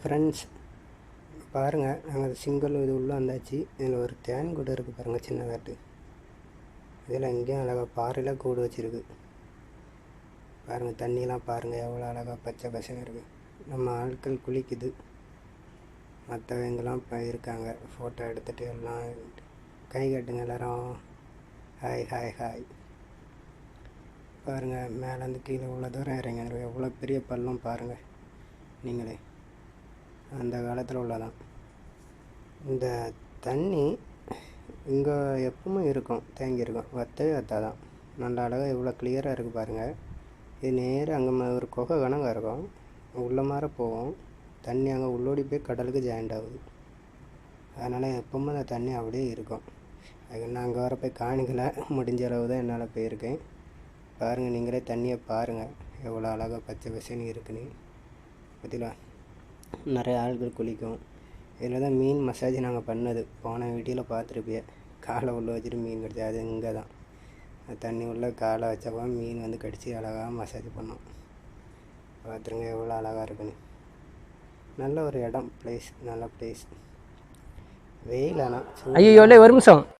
Friends பாருங்கள் நாங்கள் single இது உள்ளே வந்தாச்சு. இதில் ஒரு தேன் கூடு இருக்குது பாருங்கள் சின்னதாட்டு இதில் எங்கேயும் அழகாக பாறையில் கூடு வச்சுருக்கு. பாருங்கள் தண்ணியெலாம் பாருங்கள் எவ்வளோ அழகாக பச்சை பசங்க இருக்குது நம்ம ஆட்கள் குளிக்குது. மற்றவங்கெல்லாம் இப்போ இருக்காங்க ஃபோட்டோ எடுத்துகிட்டு எல்லாம் கை கட்டுங்க எல்லாரும். ஹாய் ஹாய் ஹாய் பாருங்கள் மேலேருந்து கீழே இவ்வளோ தூரம் இறங்கி எவ்வளோ பெரிய பள்ளம் பாருங்கள் நீங்களே. அந்த காலத்தில் உள்ளதான். இந்த தண்ணி இங்கே எப்பவுமே இருக்கும் தேங்கி இருக்கும் வத்தவே வத்தாதான். நல்ல அழகாக இவ்வளோ கிளியராக இருக்குது பாருங்கள் இது நேராக அங்கே ஒரு குகை கணங்க இருக்கும். உள்ள மாற போகும். தண்ணி அங்கே உள்ளோடி போய் கடலுக்கு ஜாயிண்ட் ஆகுது. அதனால் எப்பவுமே அந்த தண்ணி அப்படியே இருக்கும். அது நான் அங்கே வர போய் காணிக்கல. முடிஞ்ச அளவு தான் என்னால் போயிருக்கேன். பாருங்கள் நீங்களே தண்ணியை பாருங்கள் எவ்வளோ அழகாக பச்சை பசேன்னு இருக்குன்னு. பார்த்தீங்களா நிறைய ஆள்கள் குளிக்கும். இதில் தான் மீன் மசாஜ் நாங்கள் பண்ணது. போன வீடியோவில் பார்த்துருப்பிய. காலை உள்ளே வச்சுட்டு மீன் கடிச்சு அது இங்கே தான். தண்ணி உள்ளே காலை வச்சப்போ மீன் வந்து கடித்து அழகாக மசாஜ் பண்ணோம். பார்த்துருங்க எவ்வளோ அழகாக இருக்குன்னு. நல்ல ஒரு இடம் ப்ளேஸ் நல்ல ப்ளேஸ் வெயில் ஆனால் ஐயோ ஒரு நிமிஷம்.